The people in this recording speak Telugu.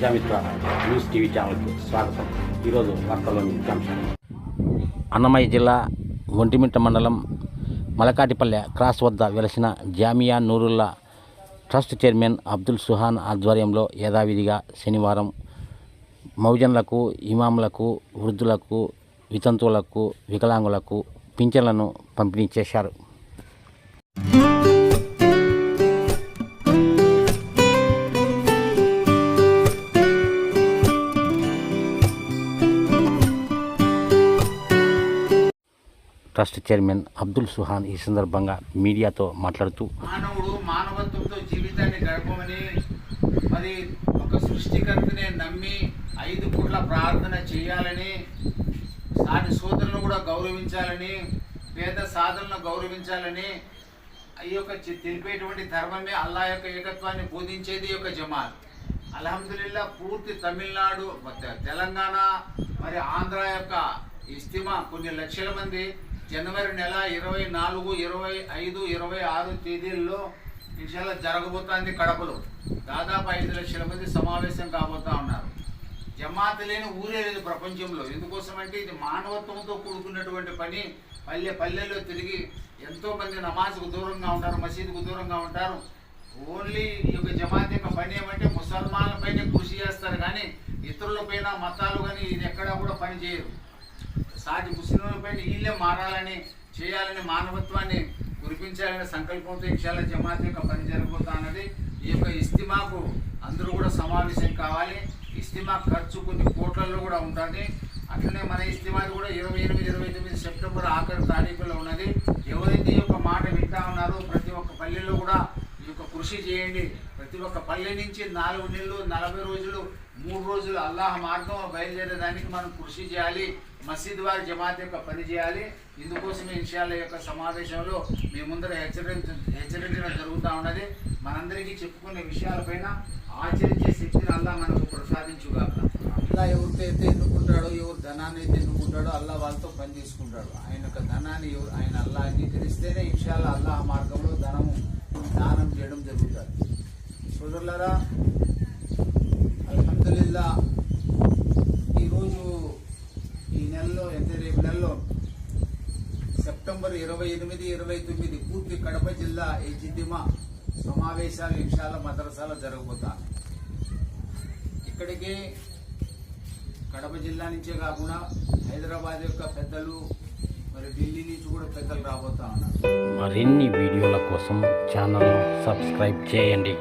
ప్రజామిత్ర న్యూస్ టీవీ ఛానల్కి స్వాగతం. ఈరోజు వార్తల్లోని ముఖ్యాంశాలు అన్నమయ్య జిల్లా ఒంటిమిట్ట మండలం మలకాటిపల్లె క్రాస్ వద్ద వెలసిన జామియా నూరుల్లా ట్రస్ట్ చైర్మన్ అబ్దుల్ సుహాన్ ఆధ్వర్యంలో యథావిధిగా శనివారం మౌజన్లకు ఇమాములకు వృద్ధులకు వితంతువులకు వికలాంగులకు పింఛన్లను పంపిణీ చేశారు. ట్రస్ట్ చైర్మన్ అబ్దుల్ సుహాన్ ఈ సందర్భంగా మీడియాతో మాట్లాడుతూ మానవుడు మానవత్వంతో జీవితాన్ని గడపమని మరి ఒక సృష్టికర్తనే నమ్మి ఐదు పూట్ల ప్రార్థన చేయాలని సాటి సోదరులను కూడా గౌరవించాలని పేద సాధనలను గౌరవించాలని ఈ యొక్క తెలిపేటువంటి ధర్మమే అల్లా యొక్క ఏకత్వాన్ని బోధించేది యొక్క జమాత్. అల్హమ్దుల్లా పూర్తి తమిళనాడు తెలంగాణ మరి ఆంధ్ర యొక్క ఇస్తిమా కొన్ని లక్షల మంది జనవరి నెల ఇరవై నాలుగు ఇరవై ఐదు ఇరవై ఆరు తేదీల్లో ఇన్షాల్లో జరగబోతోంది కడపలో. దాదాపు ఐదు లక్షల మంది సమావేశం కాబోతా ఉన్నారు. జమాత్ లేని ఊరే లేదు ప్రపంచంలో. ఎందుకోసమంటే ఇది మానవత్వంతో కూడుకున్నటువంటి పని. పల్లె పల్లెల్లో తిరిగి ఎంతోమంది నమాజ్కు దూరంగా ఉంటారు మసీదుకు దూరంగా ఉంటారు. ఓన్లీ ఈ యొక్క జమాత్ యొక్క పని ఏమంటే ముసల్మాన్లపైనే కృషి చేస్తారు. కానీ ఇతరుల పైన మతాలు కానీ ఇది ఎక్కడా కూడా పని చేయరు. సాటి ముస్లింలపై ఇల్లే వీళ్ళే మారాలని చేయాలని మానవత్వాన్ని కురిపించాలనే సంకల్పంతో ఇన్షాల్లా జమాత్ యొక్క పని జరగబోతా అన్నది ఈ యొక్క ఇస్తిమాకు అందరూ కూడా సమావేశం కావాలి. ఇస్తిమా ఖర్చు కొన్ని కోట్లలో కూడా ఉంటుంది. అట్లనే మన ఇస్తిమాది కూడా ఇరవై ఎనిమిది ఇరవై తొమ్మిది సెప్టెంబర్ ఆఖరి తారీఖులో ఉన్నది. ఎవరైతే ఈ యొక్క మాట వింటా ఉన్నారో ప్రతి ఒక్క పల్లెల్లో కూడా ఈ యొక్క కృషి చేయండి. ఒక పల్లె నుంచి నాలుగు నెలలు నలభై రోజులు మూడు రోజులు అల్లాహ్ మార్గం బయలుదేరేదానికి మనం కృషి చేయాలి మసీద్ వారి జమాత్ యొక్క పని చేయాలి. ఇందుకోసమే ఇన్షాల్ల యొక్క సమావేశంలో మీ ముందర హెచ్చరించ హెచ్చరించడం జరుగుతూ ఉన్నది. మనందరికీ చెప్పుకునే విషయాలపైన ఆచరించే శక్తిని అల్లా మనకు ప్రసాదించుగాక. అల్లా ఎవరితో అయితే ఎన్నుకుంటాడో ఎవరు ధనాన్ని అయితే ఎన్నుకుంటాడో అల్లా వాళ్ళతో పని చేసుకుంటాడు. ఆయన యొక్క ధనాన్ని ఎవరు ఆయన అల్లా అంగీకరిస్తేనే ఇన్షాల్లా అల్లాహ్ మార్గంలో ధనము దానం చేయడం జరుగుతుంది. సోదరులారా అల్హమ్దుల్లా ఈరోజు ఈ నెలలో అంటే రేపు నెలలో సెప్టెంబర్ ఇరవై ఎనిమిది ఇరవై తొమ్మిది పూర్తి కడప జిల్లా ఎజిదిమ సమావేశాలు ఇన్షాల మదరసాలో జరగబోతాయి ఇక్కడికి కడప జిల్లా నుంచే కాకుండా హైదరాబాద్ యొక్క పెద్దలు మరి ఢిల్లీ నుంచి కూడా పెద్దలు రాబోతా ఉన్నారు. మరిన్ని వీడియోల కోసం ఛానల్ సబ్స్క్రైబ్ చేయండి.